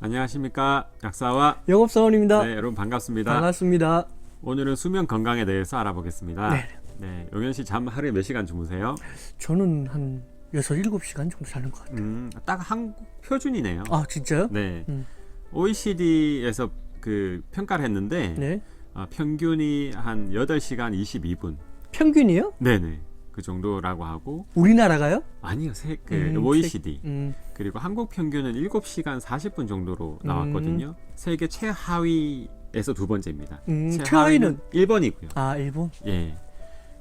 안녕하십니까 약사와 영업사원입니다. 네 여러분 반갑습니다. 반갑습니다. 오늘은 수면 건강에 대해서 알아보겠습니다. 네. 네, 용현 씨 잠 하루에 몇 시간 주무세요? 저는 한 6, 7시간 정도 자는 것 같아요. 음, 딱 한국 표준이네요. 아, 진짜요? 네. 음. OECD에서 그 평가를 했는데 네. 어, 평균이 한 8시간 22분. 평균이요? 네네. 그 정도라고 하고 우리나라가요? 아니요, 세, 그 음, OECD 음, 그리고 한국 평균은 7시간 40분 정도로 음. 나왔거든요. 세계 최하위에서 두 번째입니다. 음, 최하위는 1번이고요. 아, 일본. 예.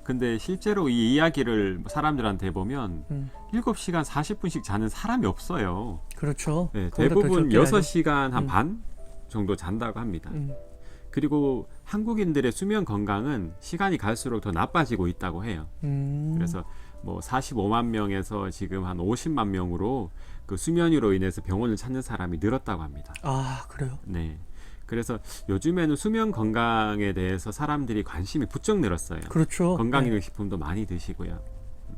근데 실제로 이 이야기를 사람들한테 보면 음, 7시간 40분씩 자는 사람이 없어요. 그렇죠. 네, 대부분 적게 하죠. 6시간 한 음. 반 정도 잔다고 합니다. 음, 그리고 한국인들의 수면 건강은 시간이 갈수록 더 나빠지고 있다고 해요. 음, 그래서 뭐 45만 명에서 지금 한 50만 명으로 그 수면위로 인해서 병원을 찾는 사람이 늘었다고 합니다. 아, 그래요. 네. 그래서 요즘에는 수면 건강에 대해서 사람들이 관심이 부쩍 늘었어요. 그렇죠. 네. 건강기능식품도 많이 드시고요. 음.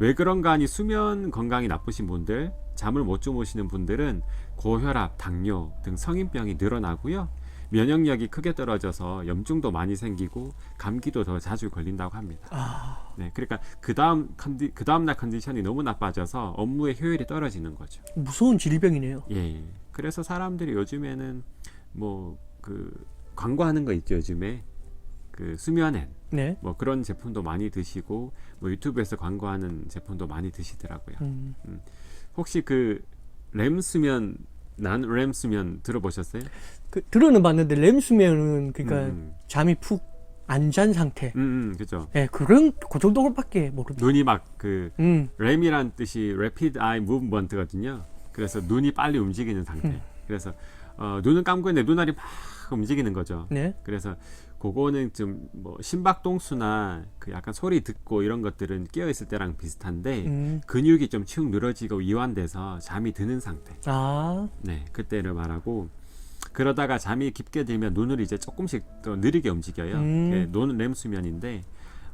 왜 그런가 하니 수면 건강이 나쁘신 분들, 잠을 못 주무시는 분들은 고혈압, 당뇨 등 성인병이 늘어나고요. 면역력이 크게 떨어져서 염증도 많이 생기고 감기도 더 자주 걸린다고 합니다. 아, 네, 그러니까 그 다음 컨디, 그 다음 날 컨디션이 너무 나빠져서 업무의 효율이 떨어지는 거죠. 무서운 질병이네요. 예. 그래서 사람들이 요즘에는 뭐 그 광고하는 거 있죠 요즘에 그 수면엔 네. 뭐 그런 제품도 많이 드시고 뭐 유튜브에서 광고하는 제품도 많이 드시더라고요. 음, 혹시 그 램 수면 난 램 수면 들어보셨어요? 그 들어는 봤는데 렘 수면은 그러니까 음, 잠이 푹 안 잔 상태. 음, 음, 그죠. 예, 그런 그 정도밖에 모릅니다. 눈이 막 그 음, 램이란 뜻이 rapid eye movement거든요. 그래서 눈이 빨리 움직이는 상태. 음. 그래서 어, 눈은 감고 있는데 눈알이 막 움직이는 거죠. 네. 그래서 그거는 좀 뭐 심박동수나 그 약간 소리 듣고 이런 것들은 깨어 있을 때랑 비슷한데 음, 근육이 좀 축 늘어지고 이완돼서 잠이 드는 상태. 아, 네, 그때를 말하고 그러다가 잠이 깊게 들면 눈을 이제 조금씩 더 느리게 움직여요. 음. 노는 렘 수면인데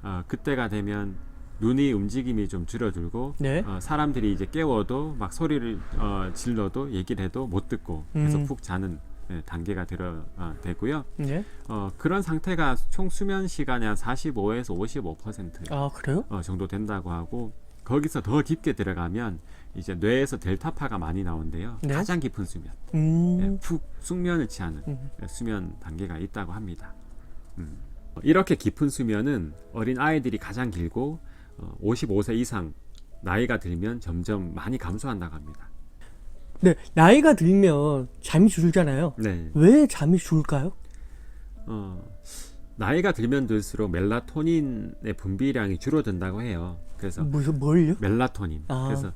어, 그때가 되면 눈이 움직임이 좀 줄어들고 네. 어, 사람들이 이제 깨워도 막 소리를 어, 질러도 얘기를 해도 못 듣고 계속 음. 푹 자는 네, 단계가 들어 어, 되고요. 네. 어, 그런 상태가 총 수면 시간의 한 45에서 55% 아, 그래요? 어, 정도 된다고 하고 거기서 더 깊게 들어가면 이제 뇌에서 델타파가 많이 나온대요. 네. 가장 깊은 수면, 음, 네, 푹 숙면을 취하는 음. 수면 단계가 있다고 합니다. 음. 이렇게 깊은 수면은 어린 아이들이 가장 길고 어, 55세 이상 나이가 들면 점점 많이 감소한다고 합니다. 네, 나이가 들면 잠이 줄잖아요. 네. 왜 잠이 줄까요? 어, 나이가 들면 들수록 멜라토닌의 분비량이 줄어든다고 해요. 그래서 무슨 뭘요? 멜라토닌. 아. 그래서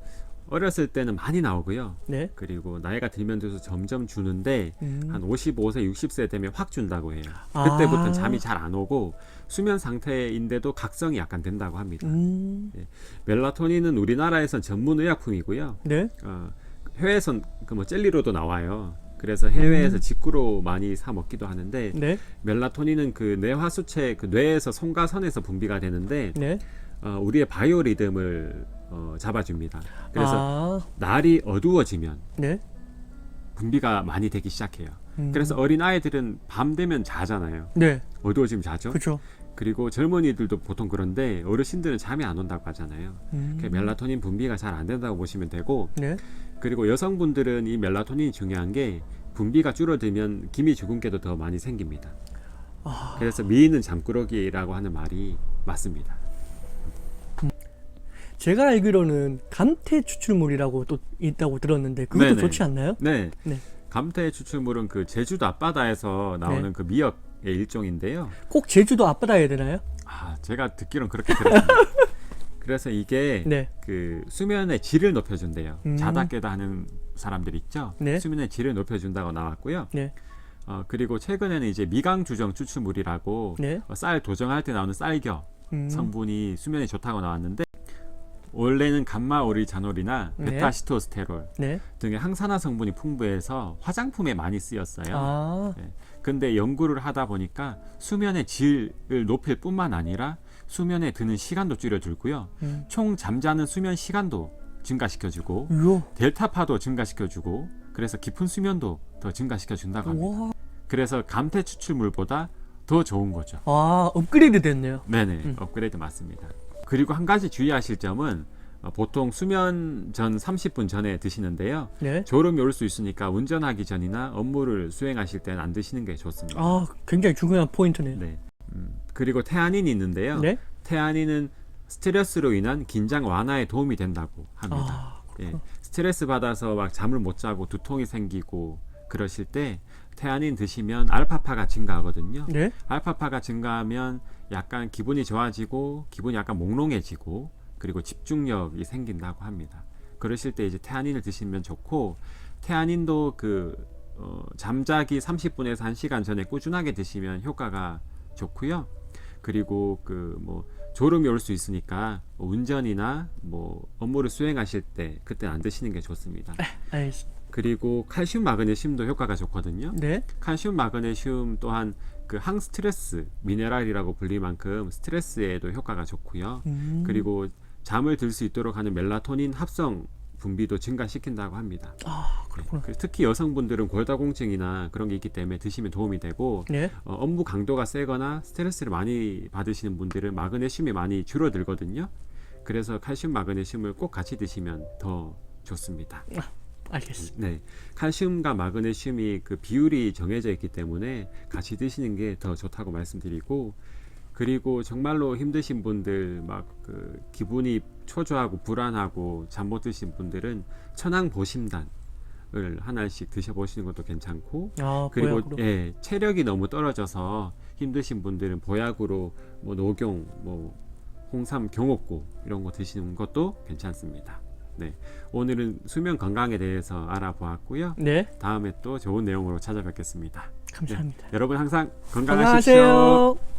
어렸을 때는 많이 나오고요. 네. 그리고 나이가 들면 들수록 점점 주는데 음. 한 55세, 60세 되면 확 준다고 해요. 아. 그때부터는 잠이 잘 안 오고 수면 상태인데도 각성이 약간 된다고 합니다. 음. 멜라토닌은 우리나라에선 전문 의약품이고요. 네. 어, 해외에선 그 뭐 젤리로도 나와요. 그래서 해외에서 직구로 많이 사 먹기도 하는데 네. 멜라토닌은 그 뇌화수체 그 뇌에서 손과선에서 분비가 되는데 네. 어, 우리의 바이오 리듬을 어, 잡아줍니다. 그래서 아, 날이 어두워지면 네. 분비가 많이 되기 시작해요. 음. 그래서 어린 아이들은 밤 되면 자잖아요. 네. 어두워지면 자죠. 그렇죠. 그리고 젊은이들도 보통 그런데 어르신들은 잠이 안 온다고 하잖아요. 음. 그 멜라토닌 분비가 잘 안 된다고 보시면 되고 네. 그리고 여성분들은 이 멜라토닌이 중요한 게 분비가 줄어들면 기미 주근깨도 더 많이 생깁니다. 아, 그래서 미인은 잠꾸러기라고 하는 말이 맞습니다. 제가 알기로는 감태 추출물이라고 또 있다고 들었는데 그것도 네네. 좋지 않나요? 네. 네. 감태 추출물은 그 제주도 앞바다에서 나오는 네. 그 미역의 일종인데요. 꼭 제주도 앞바다에 되나요? 아, 제가 듣기로는 그렇게 들었습니다. 그래서 이게 네. 그 수면의 질을 높여준대요. 음. 자다 깨다 하는 사람들 있죠. 네. 수면의 질을 높여준다고 나왔고요. 네. 어, 그리고 최근에는 이제 미강 주정 추출물이라고 네. 어, 쌀 도정할 때 나오는 쌀겨 음. 성분이 수면에 좋다고 나왔는데 원래는 감마 오리자놀이나 네. 베타시토스테롤 네. 등의 항산화 성분이 풍부해서 화장품에 많이 쓰였어요. 아. 근데 연구를 하다 보니까 수면의 질을 높일 뿐만 아니라 수면에 드는 시간도 줄여줄고요. 음. 총 잠자는 수면 시간도 증가시켜주고 요. 델타파도 증가시켜주고 그래서 깊은 수면도 더 증가시켜 준다고 합니다. 와, 그래서 감태 추출물보다 더 좋은 거죠. 아 업그레이드 됐네요. 네네 음. 업그레이드 맞습니다. 그리고 한 가지 주의하실 점은 어, 보통 수면 전 30분 전에 드시는데요. 네. 졸음이 올 수 있으니까 운전하기 전이나 업무를 수행하실 때는 안 드시는 게 좋습니다. 아 굉장히 중요한 포인트네요. 네. 음, 그리고 태아닌이 있는데요. 네. 태아닌은 스트레스로 인한 긴장 완화에 도움이 된다고 합니다. 아 예, 스트레스 받아서 막 잠을 못 자고 두통이 생기고 그러실 때 태아닌 드시면 알파파가 증가하거든요. 네. 알파파가 증가하면 약간 기분이 좋아지고 기분이 약간 몽롱해지고 그리고 집중력이 생긴다고 합니다. 그러실 때 이제 태아닌을 드시면 좋고 태아닌도 그 어, 잠자기 30분에서 1시간 전에 꾸준하게 드시면 효과가 좋고요. 그리고 그 뭐 졸음이 올 수 있으니까 뭐 운전이나 뭐 업무를 수행하실 때 그때 안 드시는 게 좋습니다. 알겠습니다. 그리고 칼슘 마그네슘도 효과가 좋거든요. 네. 칼슘, 마그네슘 또한 그 항스트레스 미네랄이라고 불릴 만큼 스트레스에도 효과가 좋고요. 음. 그리고 잠을 들 수 있도록 하는 멜라토닌 합성 분비도 증가시킨다고 합니다. 아 그렇구나. 그 특히 여성분들은 골다공증이나 그런 게 있기 때문에 드시면 도움이 되고 네. 어, 업무 강도가 세거나 스트레스를 많이 받으시는 분들은 마그네슘이 많이 줄어들거든요. 그래서 칼슘, 마그네슘을 꼭 같이 드시면 더 좋습니다. 알겠습니다. 네, 칼슘과 마그네슘이 그 비율이 정해져 있기 때문에 같이 드시는 게 더 좋다고 말씀드리고 그리고 정말로 힘드신 분들 막 그 기분이 초조하고 불안하고 잠 못 드신 분들은 천황 보심단 을 하나씩 드셔보시는 것도 괜찮고 아 그리고 보약으로. 예, 체력이 너무 떨어져서 힘드신 분들은 보약으로 뭐 녹용, 뭐 홍삼, 경옥고 이런 거 드시는 것도 괜찮습니다. 네, 오늘은 수면 건강에 대해서 알아보았고요. 네. 다음에 또 좋은 내용으로 찾아뵙겠습니다. 감사합니다. 여러분 항상 건강하십시오. 건강하세요.